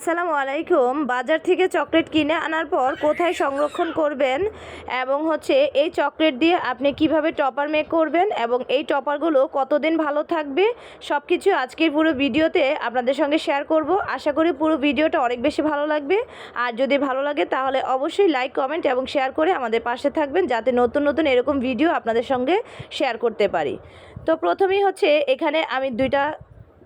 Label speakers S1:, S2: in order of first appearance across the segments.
S1: আসসালামু আলাইকুম। বাজার থেকে চকলেট কিনে আনার পর কোথায় সংরক্ষণ করবেন এবং হচ্ছে এই চকলেট দিয়ে আপনি কীভাবে টপার মেক করবেন এবং এই টপারগুলো কতদিন ভালো থাকবে সব কিছু আজকের পুরো ভিডিওতে আপনাদের সঙ্গে শেয়ার করব। আশা করি পুরো ভিডিওটা অনেক বেশি ভালো লাগবে। আর যদি ভালো লাগে তাহলে অবশ্যই লাইক, কমেন্ট এবং শেয়ার করে আমাদের পাশে থাকবেন যাতে নতুন নতুন এরকম ভিডিও আপনাদের সঙ্গে শেয়ার করতে পারি। তো প্রথমেই হচ্ছে এখানে আমি দুইটা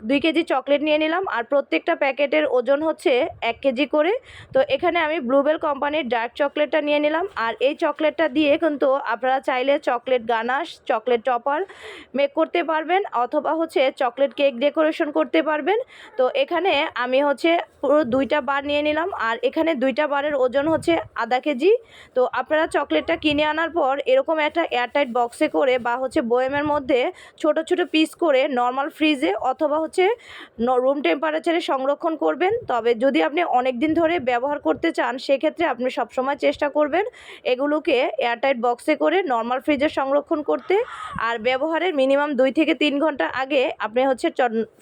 S1: দুই কেজি চকলেট নিয়ে নিলাম আর প্রত্যেকটা প্যাকেটের ওজন হচ্ছে এক কেজি করে। তো এখানে আমি ব্লুবেল কোম্পানির ডার্ক চকলেটটা নিয়ে নিলাম আর এই চকলেটটা দিয়ে কিন্তু আপনারা চাইলে chocolate ganache, chocolate topper make করতে পারবেন অথবা হচ্ছে চকলেট কেক ডেকোরেশন করতে পারবেন। তো এখানে আমি হচ্ছে পুরো দুইটা বার নিয়ে নিলাম আর এখানে দুইটা বারের ওজন হচ্ছে আধা কেজি। তো আপনারা চকলেটটা কিনে আনার পর এরকম একটা এয়ারটাইট বক্সে করে বা হচ্ছে বয়েমের মধ্যে ছোট ছোট পিস করে নর্মাল ফ্রিজে অথবা হচ্ছে রুম টেম্পারেচারে সংরক্ষণ করবেন। তবে যদি আপনি অনেক দিন ধরে ব্যবহার করতে চান, সেক্ষেত্রে আপনি সবসময় চেষ্টা করবেন এগুলোকে এয়ারটাইট বক্সে করে নর্মাল ফ্রিজে সংরক্ষণ করতে। আর ব্যবহারের মিনিমাম দুই থেকে তিন ঘণ্টা আগে আপনি হচ্ছে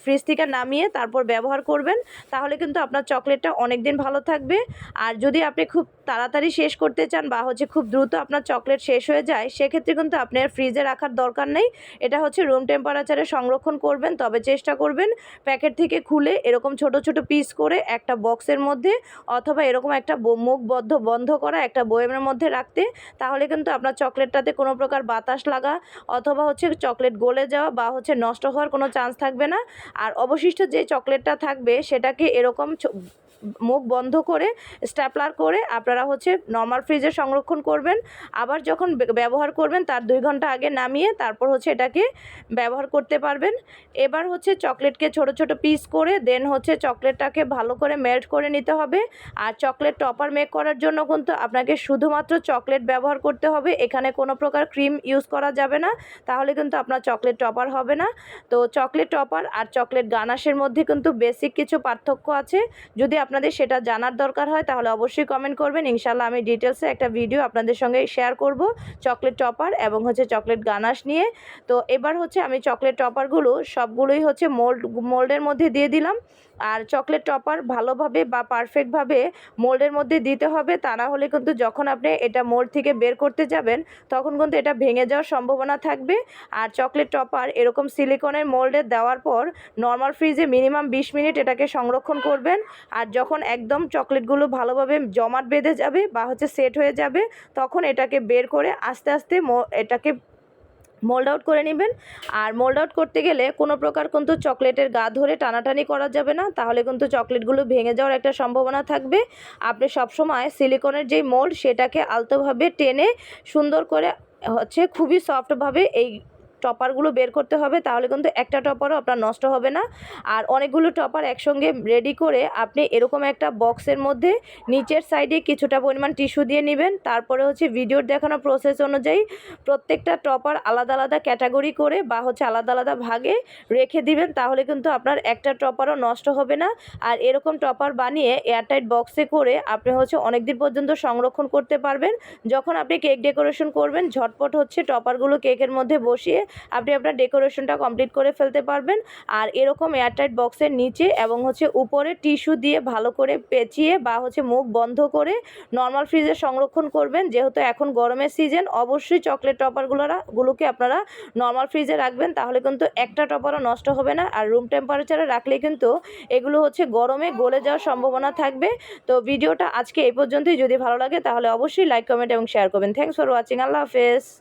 S1: ফ্রিজ থেকে নামিয়ে তারপর ব্যবহার করবেন। তাহলে কিন্তু আপনার চকলেটটা অনেক দিন ভালো থাকবে। আর যদি আপনি খুব তাড়াতাড়ি শেষ করতে চান বা হচ্ছে খুব দ্রুত আপনার চকলেট শেষ হয়ে যায়, সেক্ষেত্রে কিন্তু আপনার ফ্রিজে রাখার দরকার নেই। এটা হচ্ছে রুম টেম্পারেচারে সংরক্ষণ করবেন, তবে চেষ্টা করবেন প্যাকেট থেকে খুলে এরকম ছোট ছোট পিস করে একটা বক্সের মধ্যে অথবা এরকম একটা মুখবদ্ধ বন্ধ করা একটা বয়েমের মধ্যে রাখতে, তাহলে কিন্তু আপনার চকলেটটাতে কোনো প্রকার বাতাস লাগা অথবা হচ্ছে চকলেট গলে যাওয়া বা হচ্ছে নষ্ট হওয়ার কোনো চান্স থাকবে না। আর অবশিষ্ট যে চকলেটটা থাকবে সেটাকে এরকম মুখ বন্ধ করে, স্ট্যাপলার করে আপনারা হচ্ছে নর্মাল ফ্রিজে সংরক্ষণ করবেন। আবার যখন ব্যবহার করবেন তার দুই ঘণ্টা আগে নামিয়ে তারপর হচ্ছে এটাকে ব্যবহার করতে পারবেন। এবার হচ্ছে চকলেটকে ছোট ছোট পিস করে দেন হচ্ছে চকলেটটাকে ভালো করে মেল্ট করে নিতে হবে। আর চকলেট টপার মেক করার জন্য কিন্তু আপনাকে শুধুমাত্র চকলেট ব্যবহার করতে হবে। এখানে কোনো প্রকার ক্রিম ইউজ করা যাবে না। তাহলে কিন্তু আপনার চকলেট টপার হবে না। তো চকলেট টপার আর চকলেট গানাশের মধ্যে কিন্তু বেসিক কিছু পার্থক্য আছে। যদি আপনাদের সেটা জানার দরকার হয়, তাহলে অবশ্যই কমেন্ট করবেন। ইনশাল্লাহ আমি ডিটেলসে একটা ভিডিও আপনাদের সঙ্গে শেয়ার করব চকলেট টপার এবং হচ্ছে চকলেট গানাশ নিয়ে। তো এবার হচ্ছে আমি চকলেট টপারগুলো সবগুলোই হচ্ছে মোল্ড মোল্ডের মধ্যে দিয়ে দিলাম। আর চকলেট টপার ভালোভাবে বা পারফেক্টভাবে মোল্ডের মধ্যে দিতে হবে, তা না হলে কিন্তু যখন আপনি এটা মোল্ড থেকে বের করতে যাবেন, তখন কিন্তু এটা ভেঙে যাওয়ার সম্ভাবনা থাকবে। আর চকলেট টপার এরকম সিলিকনের মোল্ডে দেওয়ার পর নর্মাল ফ্রিজে মিনিমাম বিশ মিনিট এটাকে সংরক্ষণ করবেন। আর যখন একদম চকলেটগুলো ভালোভাবে জমাট বেঁধে যাবে বা হচ্ছে সেট হয়ে যাবে, তখন এটাকে বের করে আস্তে আস্তে এটাকে মোল্ড আউট করে নেবেন। আর মোল্ড আউট করতে গেলে কোনো প্রকার কিন্তু চকলেটের গা ধরে টানাটানি করা যাবে না, তাহলে কিন্তু চকলেটগুলো ভেঙে যাওয়ার একটা সম্ভাবনা থাকবে। আপনি সবসময় সিলিকনের যেই মোল্ড সেটাকে আলতোভাবে টেনে সুন্দর করে হচ্ছে খুবই সফটভাবে এই টপারগুলো বের করতে হবে, তাহলে কিন্তু একটা টপারও আপনার নষ্ট হবে না। আর অনেকগুলো টপার একসঙ্গে রেডি করে আপনি এরকম একটা বক্সের মধ্যে নিচের সাইডে কিছুটা পরিমাণ টিস্যু দিয়ে নেবেন। তারপরে হচ্ছে ভিডিওর দেখানো প্রসেস অনুযায়ী প্রত্যেকটা টপার আলাদা আলাদা ক্যাটাগরি করে বা হচ্ছে আলাদা আলাদা ভাগে রেখে দিবেন, তাহলে কিন্তু আপনার একটা টপারও নষ্ট হবে না। আর এরকম টপার বানিয়ে এয়ারটাইট বক্সে করে আপনি হচ্ছে অনেক দিন পর্যন্ত সংরক্ষণ করতে পারবেন। যখন আপনি কেক ডেকোরেশন করবেন, ঝটপট হচ্ছে টপারগুলো কেকের মধ্যে বসিয়ে আপনি আপনার ডেকোরেশনটা কমপ্লিট করে ফেলতে পারবেন। আর এরকম এয়ারটাইট বক্সের নিচে এবং হচ্ছে উপরে টিস্যু দিয়ে ভালো করে পেঁচিয়ে বা হচ্ছে মুখ বন্ধ করে নর্মাল ফ্রিজে সংরক্ষণ করবেন। যেহেতু এখন গরমের সিজন, অবশ্যই চকলেট টপারগুলোরা, গুলোকে আপনারা নর্মাল ফ্রিজে রাখবেন, তাহলে কিন্তু একটা টপারও নষ্ট হবে না। আর রুম টেম্পারেচারে রাখলে কিন্তু এগুলো হচ্ছে গরমে গলে যাওয়ার সম্ভাবনা থাকবে। তো ভিডিওটা আজকে এই পর্যন্তই। যদি ভালো লাগে তাহলে অবশ্যই লাইক কমেন্ট এবং শেয়ার করবেন। থ্যাংকস ফর ওয়াচিং আল্লাহ হাফেজ।